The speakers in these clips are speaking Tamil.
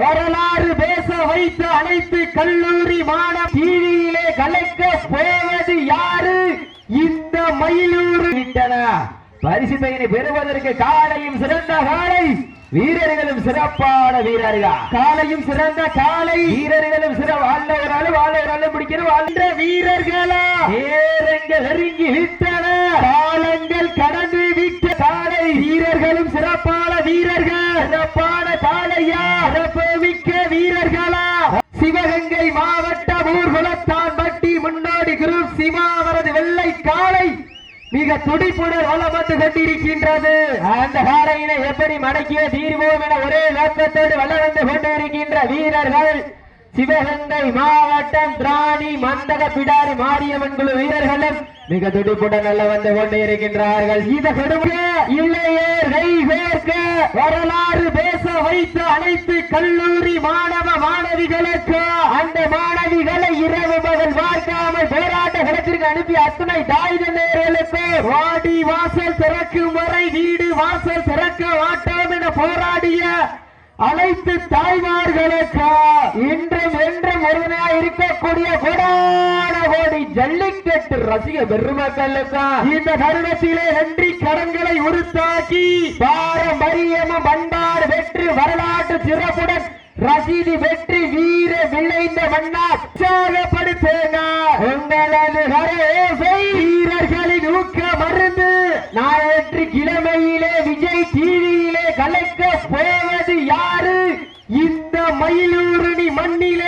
வரலாறு பேச வைத்த அனைத்து கல்லூரி மாணவ டிவியிலே கலைக்க போவது யாரு? இந்த மயிலூர் விட்டன? பரிசு தொகையினை பெறுவதற்கு காலையும் சிறந்த காலை வீரர்களும் சிறப்பான வீரர்கள்? காலையும் சிறந்த காலை வீரர்களும் சிறப்பு வாழ்ந்த ஒரு ஆளு வாழ்ந்த வீரர்களா? நேரங்கள் நெருங்கி விட்டன வீரர்களும் சிறப்பான வீரர்கள். சிறப்பான காலையா சிறப்பு மிக்க வீரர்களா. சிவகங்கை மாவட்ட ஊர்குலத்தான் பட்டி முன்னோடி குரு சிவா அவரது வெள்ளை காலை மிக துடிப்புடன் வளம் வந்து கொண்டிருக்கின்றது. அந்த காலையினை எப்படி மடக்கிய தீர்வோம் என ஒரே நோக்கத்தோடு வளர்ந்து கொண்டிருக்கின்ற வீரர்கள் சிவகங்கை மாவட்டம் திராணி மந்தக பிடாரி மாரியம்மன் குழு வீரர்களும் மிக துடிப்புடன் நல்ல வந்து கொண்டு இருக்கின்றார்கள் இத கொடுக்க இல்லையேர் வரலாறு பேச வைத்த அனைத்து கல்லூரி மாணவ மாணவிகளுக்கு அந்த மாணவிகளை இரவு பகல் பார்க்காமல் போராட்ட களத்திற்கு அனுப்பி அத்தனை தாய் தந்தையர்களுக்கு வாடி வாசல் திறக்கும் வரை வீடு வாசல் திறக்க மாட்டோம் என போராடிய அனைத்து தாய்மார்களுக்கு இன்றும் என்றும் இருக்கக்கூடிய கொடான கோடி ஜல்லிக்கட்டு ரசிக பெருமக்களுக்கு இந்த தருணத்திலே நன்றி கடன்களை உருத்தாக்கி பாரம்பரியமும் பண்பாடு வெற்றி வரலாற்று சிறப்புடன் ரசீதி வெற்றி வீர விளைந்த மன்னா உற்சாகப்படுத்துங்க உங்களது கரேசை வீரர்களின் ஊக்க மருந்து. நாளற்று கிழமையிலே விஜய் டிவியிலே கலைக்க போவது யாரு? இந்த மயிலூரணி மண்ணிலே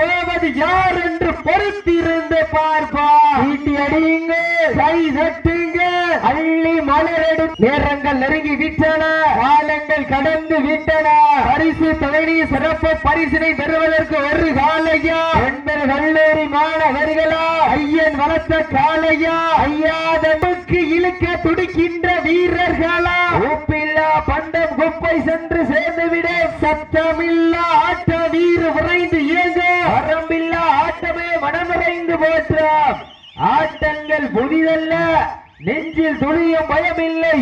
போவது யார் என்று பொறுத்திருந்து பார்ப்பா. ஈட்டி அடியுங்க. கை தட்டுங்க. அள்ளி மலரெடு நேரங்கள் நெருங்கி விட்டன. காலங்கள் கடந்து விட்டன. பரிசு தொகைனி சிறப்பு பரிசினை பெறுவதற்கு ஒரு காலையா? என்பது கல்லூரி மாணவர்களா? ஐயன் வளர்த்த காலையா? ஐயாதமுக்கு இழுக்க துடிக்கின்ற வீரர்களா? உப்பில்லா பண்டம் குப்பை சென்று சேர்ந்துவிட சத்தமில்லா ஆட்ட போற்றாம் ஆட்டங்கள் புதிதல்ல நெஞ்சில் துளியும் பயமில்லை.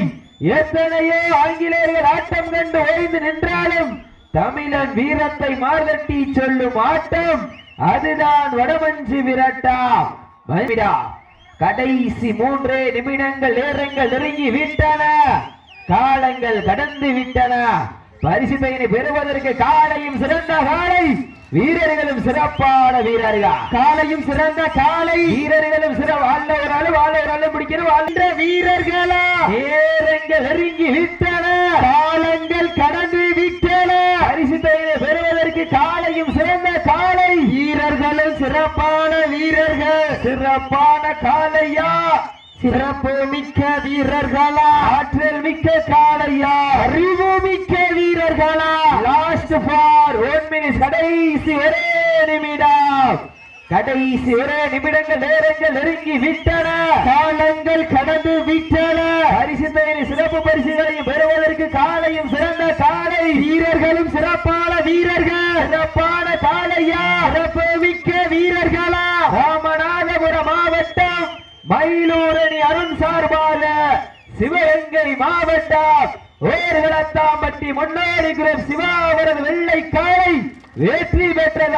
எத்தனையோ ஆங்கிலேயர்கள் ஆட்டம் கண்டு ஓய்ந்து நின்றாலும் தமிழன் வீரத்தை மார்தட்டி சொல்லும் ஆட்டம் அதுதான் வடமஞ்சு விரட்டாம் கடைசி மூன்றே நிமிடங்கள் நேரங்கள் நெருங்கி விட்டன. காலங்கள் கடந்து விட்டன. பரிசு தொகையினை பெறுவதற்கு காலையும் சிறந்த காலை. வீரர்களும் சிறப்பான வீரர்கள்? காலையும் சிறந்த காலை. வீரர்களும் சிற வாழ்ந்த ஒரு ஆளு வாழ ஒரு வாழ்ந்த வீரர்களா? நேரங்கள் நெருங்கி விட்டன. காலங்கள் கடந்து விட்டன. பரிசு தொகையினை பெறுவதற்கு காலையும் சிறந்த காலை. வீரர்களும் சிறப்பான வீரர்கள். சிறப்பான காலையா? சிறப்பு மிக்க வீரர்களா? ஆற்றல் மிக்க வீரர்களா லாஸ்ட் ஃபார் ஒன் மினிட் கடைசி ஒரே நிமிடம். கடைசி ஒரே நிமிடங்கள் நேரங்கள் நெருங்கி விட்டன. காலங்கள் கடந்து விட்டன. பரிசு தொகையை சிறப்பு பரிசுகளையும் பெறுவதற்கு காலையும் சிறந்த காலை. வீரர்களும் சிறப்பான வீரர்கள். சிறப்பான காலையா சிறப்பு மிக்க வீரர்களா? ராமநாதபுரம் மாவட்டம் மயிலூரணி அருண் சார்பாக சிவகங்கை மாவட்டம். வேர்களத்தாம்பட்டி முன்னாடி சிவா அவரது வெள்ளை காலை வெற்றி பெற்றதா?